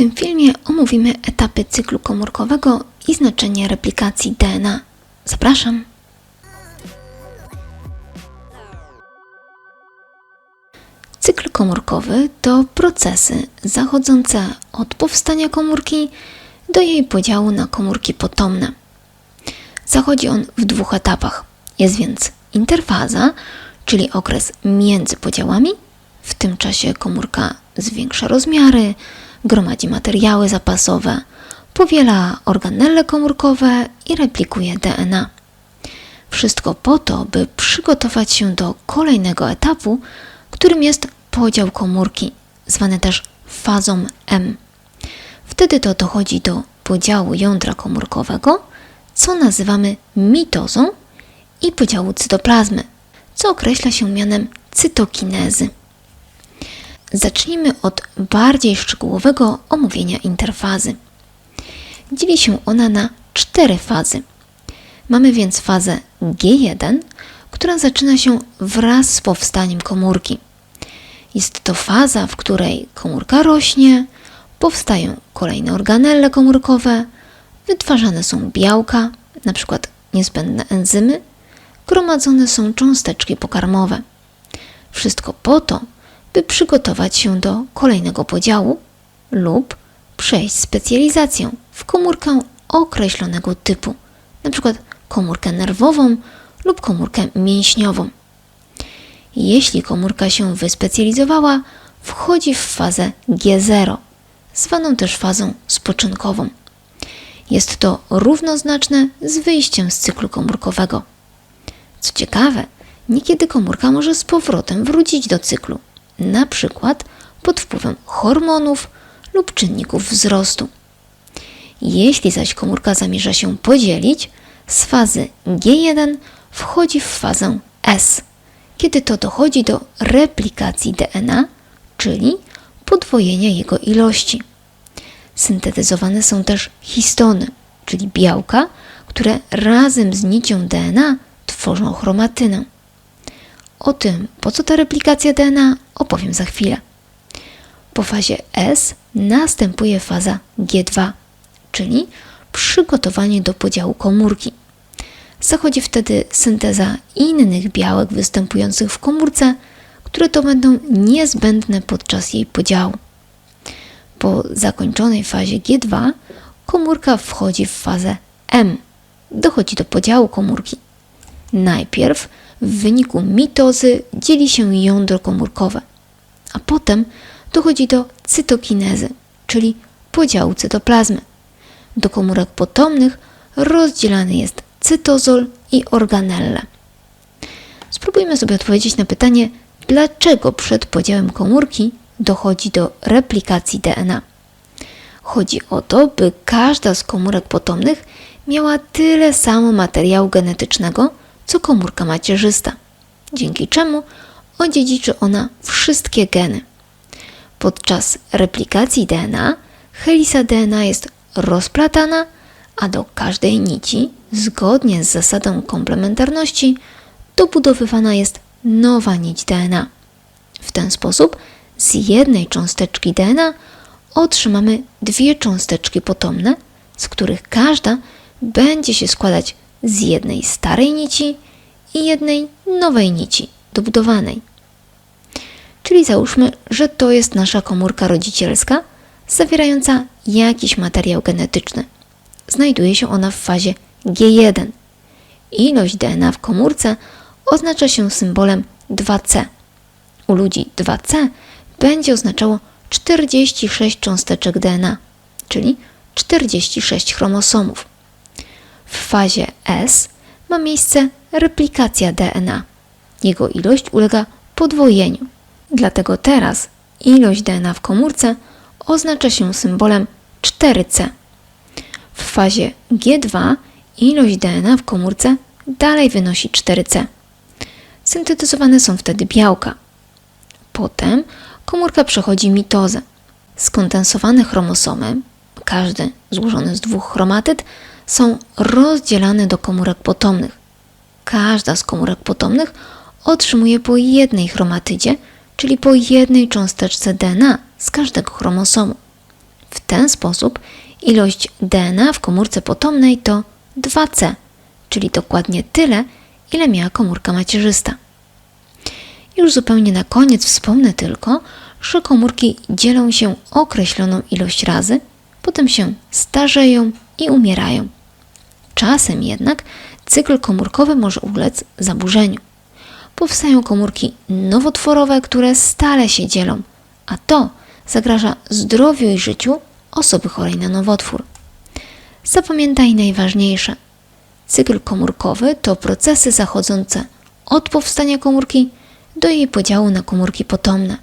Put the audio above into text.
tym filmie omówimy etapy cyklu komórkowego i znaczenie replikacji DNA. Zapraszam. Cykl komórkowy to procesy zachodzące od powstania komórki do jej podziału na komórki potomne. Zachodzi on w dwóch etapach. Jest więc interfaza, czyli okres między podziałami. W tym czasie komórka zwiększa rozmiary, gromadzi materiały zapasowe, powiela organelle komórkowe i replikuje DNA. Wszystko po to, by przygotować się do kolejnego etapu, którym jest podział komórki, zwany też fazą M. Wtedy to dochodzi do podziału jądra komórkowego, co nazywamy mitozą, i podziału cytoplazmy, co określa się mianem cytokinezy. Zacznijmy od bardziej szczegółowego omówienia interfazy. Dzieli się ona na cztery fazy. Mamy więc fazę G1, która zaczyna się wraz z powstaniem komórki. Jest to faza, w której komórka rośnie, powstają kolejne organelle komórkowe, wytwarzane są białka, np. niezbędne enzymy, gromadzone są cząsteczki pokarmowe. Wszystko po to, by przygotować się do kolejnego podziału lub przejść specjalizację w komórkę określonego typu, np. komórkę nerwową lub komórkę mięśniową. Jeśli komórka się wyspecjalizowała, wchodzi w fazę G0, zwaną też fazą spoczynkową. Jest to równoznaczne z wyjściem z cyklu komórkowego. Co ciekawe, niekiedy komórka może z powrotem wrócić do cyklu, na przykład pod wpływem hormonów lub czynników wzrostu. Jeśli zaś komórka zamierza się podzielić, z fazy G1 wchodzi w fazę S, kiedy to dochodzi do replikacji DNA, czyli podwojenia jego ilości. Syntetyzowane są też histony, czyli białka, które razem z nicią DNA tworzą chromatynę. O tym, po co ta replikacja DNA, opowiem za chwilę. Po fazie S następuje faza G2, czyli przygotowanie do podziału komórki. Zachodzi wtedy synteza innych białek występujących w komórce, które to będą niezbędne podczas jej podziału. Po zakończonej fazie G2 komórka wchodzi w fazę M. Dochodzi do podziału komórki. Najpierw w wyniku mitozy dzieli się jądro komórkowe, a potem dochodzi do cytokinezy, czyli podziału cytoplazmy. Do komórek potomnych rozdzielany jest cytozol i organelle. Spróbujmy sobie odpowiedzieć na pytanie, dlaczego przed podziałem komórki dochodzi do replikacji DNA. Chodzi o to, by każda z komórek potomnych miała tyle samo materiału genetycznego, co komórka macierzysta, dzięki czemu odziedziczy ona wszystkie geny. Podczas replikacji DNA helisa DNA jest rozplatana, a do każdej nici, zgodnie z zasadą komplementarności, dobudowywana jest nowa nić DNA. W ten sposób z jednej cząsteczki DNA otrzymamy dwie cząsteczki potomne, z których każda będzie się składać z jednej starej nici i jednej nowej nici dobudowanej. Czyli załóżmy, że to jest nasza komórka rodzicielska zawierająca jakiś materiał genetyczny. Znajduje się ona w fazie G1. Ilość DNA w komórce oznacza się symbolem 2C. U ludzi 2C będzie oznaczało 46 cząsteczek DNA, czyli 46 chromosomów. W fazie S ma miejsce replikacja DNA. Jego ilość ulega podwojeniu. Dlatego teraz ilość DNA w komórce oznacza się symbolem 4C. W fazie G2 ilość DNA w komórce dalej wynosi 4C. Syntetyzowane są wtedy białka. Potem komórka przechodzi mitozę. Skondensowane chromosomy, każdy złożony z dwóch chromatyd, są rozdzielane do komórek potomnych. Każda z komórek potomnych otrzymuje po jednej chromatydzie, czyli po jednej cząsteczce DNA z każdego chromosomu. W ten sposób ilość DNA w komórce potomnej to 2C, czyli dokładnie tyle, ile miała komórka macierzysta. Już zupełnie na koniec wspomnę tylko, że komórki dzielą się określoną ilość razy, potem się starzeją i umierają. Czasem jednak cykl komórkowy może ulec zaburzeniu. Powstają komórki nowotworowe, które stale się dzielą, a to zagraża zdrowiu i życiu osoby chorej na nowotwór. Zapamiętaj najważniejsze. Cykl komórkowy to procesy zachodzące od powstania komórki do jej podziału na komórki potomne.